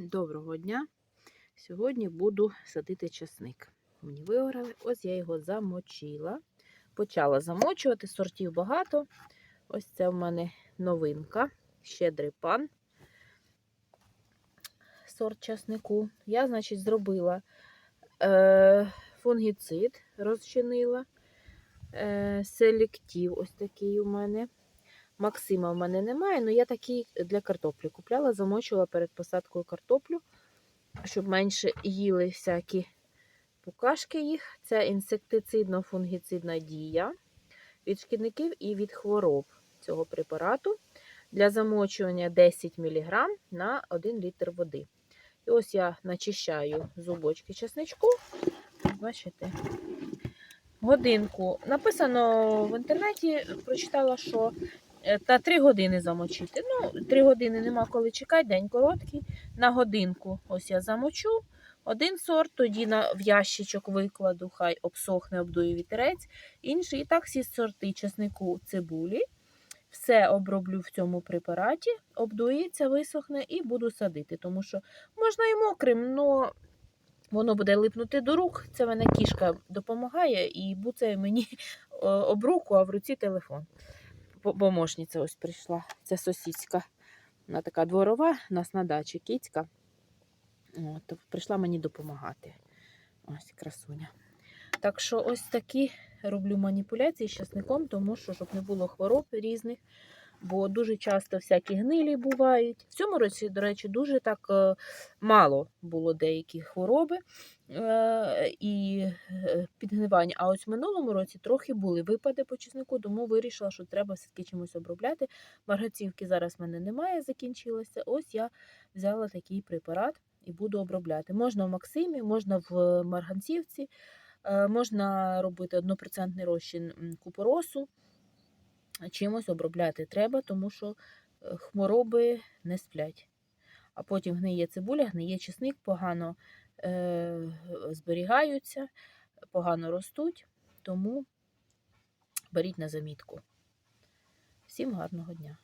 Доброго дня! Сьогодні буду садити часник. Мені вигорали, ось я його замочила. Почала замочувати, сортів багато. Ось це в мене новинка, щедрий пан. Сорт часнику. Я, значить, зробила е, фунгіцид, розчинила. Е, селектив ось такий у мене. Максима в мене немає, але я такий для картоплі купляла, замочила перед посадкою картоплю, щоб менше їли всякі пукашки їх. Це інсектицидно-фунгіцидна дія від шкідників і від хвороб цього препарату для замочування 10 мг на 1 літр води. І ось я начищаю зубочки чесничку. Бачите? Годинку. Написано в інтернеті, прочитала, що та 3 години замочити. Ну, 3 години нема коли чекати, день короткий. На годинку ось я замочу один сорт, тоді на, в ящичок викладу, хай обсохне, обдує вітерець. Інший, і так всі сорти чеснику цибулі. Все оброблю в цьому препараті, обдується, висохне і буду садити. Тому що можна і мокрим, але воно буде липнути до рук. Це мене кішка допомагає і буцає мені об руку, а в руці телефон помощниця ось прийшла. Це сусідська. Вона така дворова, у нас на дачі кіцька. От, Прийшла мені допомагати. Ось красуня. Так що ось такі роблю маніпуляції з часником, тому що щоб не було хвороб різних бо дуже часто всякі гнилі бувають. В цьому році, до речі, дуже так е, мало було деякі хвороби е, і е, підгнивання. А ось в минулому році трохи були випади по чеснику, тому вирішила, що треба все-таки чимось обробляти. Маргацівки зараз в мене немає, закінчилося. Ось я взяла такий препарат і буду обробляти. Можна в Максимі, можна в марганцівці, можна робити 1% розчин купоросу чимось обробляти треба, тому що е, хвороби не сплять. А потім гниє цибуля, гниє чесник, погано е, зберігаються, погано ростуть, тому беріть на замітку. Всім гарного дня!